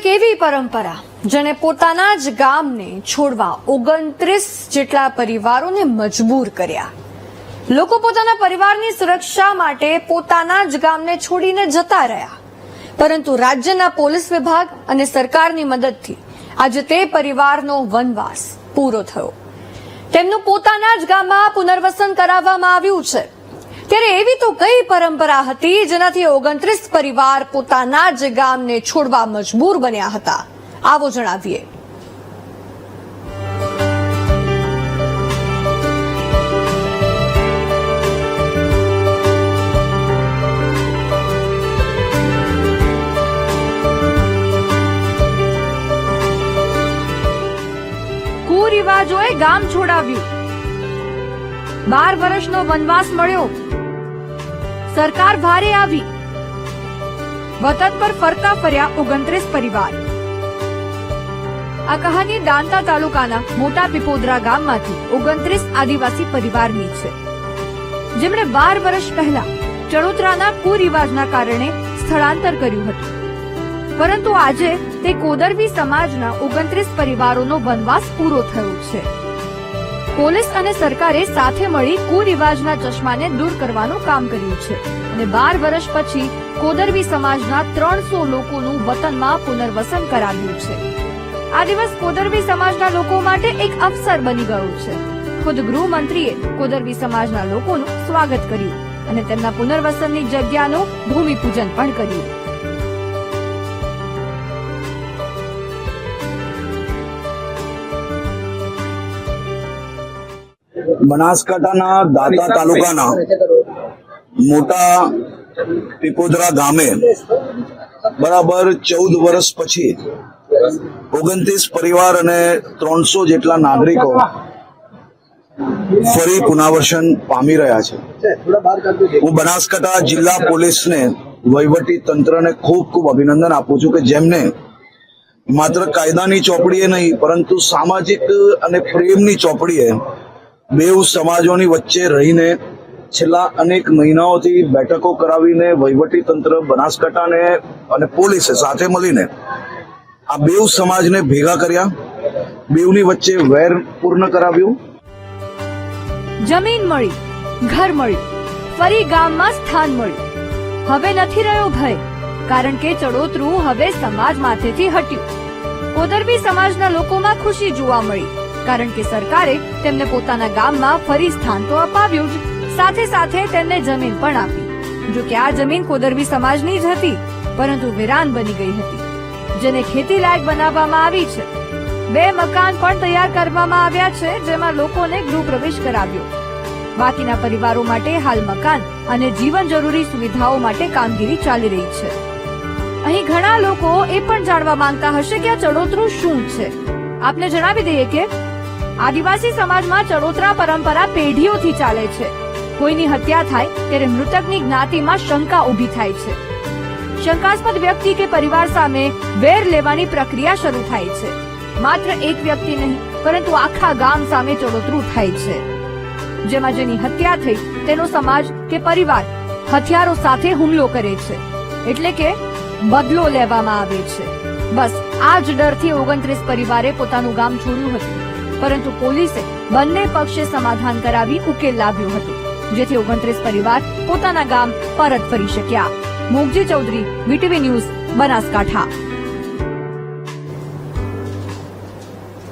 એક એવી પરંપરા જેને પોતાના જ ગામને છોડવા ઓગણત્રીસ જેટલા પરિવારોને મજબૂર કર્યા. લોકો પોતાના પરિવારની સુરક્ષા માટે પોતાના જ ગામને છોડીને જતા રહ્યા. પરંતુ રાજ્યના પોલીસ વિભાગ અને સરકારની મદદથી આજે તે પરિવારનો વનવાસ પૂરો થયો. તેમનું પોતાના જ ગામમાં પુનર્વસન કરાવવામાં આવ્યું છે. ત્યારે એવી તો કઈ પરંપરા હતી જેનાથી ઓગણત્રીસ પરિવાર પોતાના જ ગામને છોડવા મજબૂર બન્યા હતા? આવો જણાવીએ. કુરિવાજોએ ગામ છોડાવ્યું. બાર વર્ષનો વનવાસ મળ્યો. સરકાર ભારે આવી. વતન પર ફરતા ફર્યા ઓગણત્રીસ પરિવાર. આ કહાની દાંતા તાલુકાના મોટા પીપોદરા ગામમાંથી ઓગણત્રીસ આદિવાસી પરિવારની છે. જેમણે બાર વર્ષ પહેલા ચડોતરાના કુરિવાજના કારણે સ્થળાંતર કર્યું હતું. પરંતુ આજે તે કોદરવી સમાજના ઓગણત્રીસ પરિવારોનો વનવાસ પૂરો થયો છે. પોલીસ અને સરકારે સાથે મળી કુરિવાજના ચશ્માને દૂર કરવાનું કામ કર્યું છે. અને બાર વર્ષ પછી કોદરવી સમાજના ત્રણસો લોકોનું વતનમાં પુનર્વસન કરાવ્યું છે. આ દિવસ કોદરવી સમાજના લોકો માટે એક અવસર બની ગયો છે. ખુદ ગૃહમંત્રીએ કોદરવી સમાજના લોકોનું સ્વાગત કર્યું અને તેમના પુનર્વસનની જગ્યાનું ભૂમિપૂજન પણ કર્યું. બનાસકાંઠાના દાતા તાલુકાના મોટા પીપોદરા ગામે બરાબર ચૌદ વર્ષ પછી ઓગણત્રીસ પરિવાર અને ત્રણસો જેટલા નાગરિકો ફરી પુનર્વસન પામી રહ્યા છે. હું બનાસકાંઠા જિલ્લા પોલીસને વહીવટી તંત્રને ખૂબ ખૂબ અભિનંદન આપું છું કે જેમને માત્ર કાયદાની ચોપડીએ નહીં, પરંતુ સામાજિક અને પ્રેમની ચોપડીએ બેઉ સમાજોની વચ્ચે રહીને છેલ્લા અનેક મહિનાઓથી બેઠકો કરાવીને વહીવટી તંત્ર બનાસકાંઠાને અને પોલીસે સાથે મળીને આ બેઉ સમાજને ભેગા કર્યા. બેઉની વચ્ચે વેર પૂર્ણ કરાવ્યું. જમીન મળી, ઘર મળ્યું ફરી ગામમાં સ્થાન મળ્યું હવે નથી રહ્યો ભય, કારણ કે ચડોતરું હવે સમાજ માથેથી હટ્યું. કોદરબી સમાજના લોકોમાં ખુશી જોવા મળી. કારણ કે સરકારે તેમને પોતાના ગામમાં ફરી સ્થાન તો અપાવ્યું જ. સાથે સાથે તેમને જમીન પણ આપી. જો કે આ જમીન કોદરવી સમાજની જ હતી, પરંતુ વિરાન બની ગઈ હતી, જેને ખેતી લાયક બનાવવામાં આવી છે. બે મકાન પણ તૈયાર કરવામાં આવ્યા છે, જેમાં લોકોને ગૃહ પ્રવેશ કરાવ્યો. બાકીના પરિવારો માટે હાલ મકાન અને જીવન જરૂરી સુવિધાઓ માટે કામગીરી ચાલી રહી છે. અહીં ઘણા લોકો એ પણ જાણવા માંગતા હશે કે આ ચડોતરું શું છે? આપને જણાવી દઈએ કે આદિવાસી સમાજમાં ચડોતરા પરંપરા પેઢીઓથી ચાલે છે. કોઈની હત્યા થાય ત્યારે મૃતકની જ્ઞાતિમાં શંકા ઊભી થાય છે. શંકાસ્પદ વ્યક્તિ કે પરિવાર સામે વેર લેવાની પ્રક્રિયા શરૂ થાય છે. માત્ર એક વ્યક્તિ નહીં, પરંતુ આખા ગામ સામે ચડોતરું થાય છે. જેમાં જેની હત્યા થઈ તેનો સમાજ કે પરિવાર હથિયારો સાથે હુમલો કરે છે. એટલે કે બદલો લેવામાં આવે છે. બસ, આ જ ડરથી ઓગણત્રીસ પરિવારે પોતાનું ગામ છોડ્યું હતું. પરંતુ પોલીસે બંને પક્ષે સમાધાન કરાવી ઉકેલ લાવ્યો હતો, જેથી ઓગણત્રીસ પરિવાર પોતાના ગામ પરત ફરી શક્યા. Mogji Chaudhari, VTV news, Banaskantha.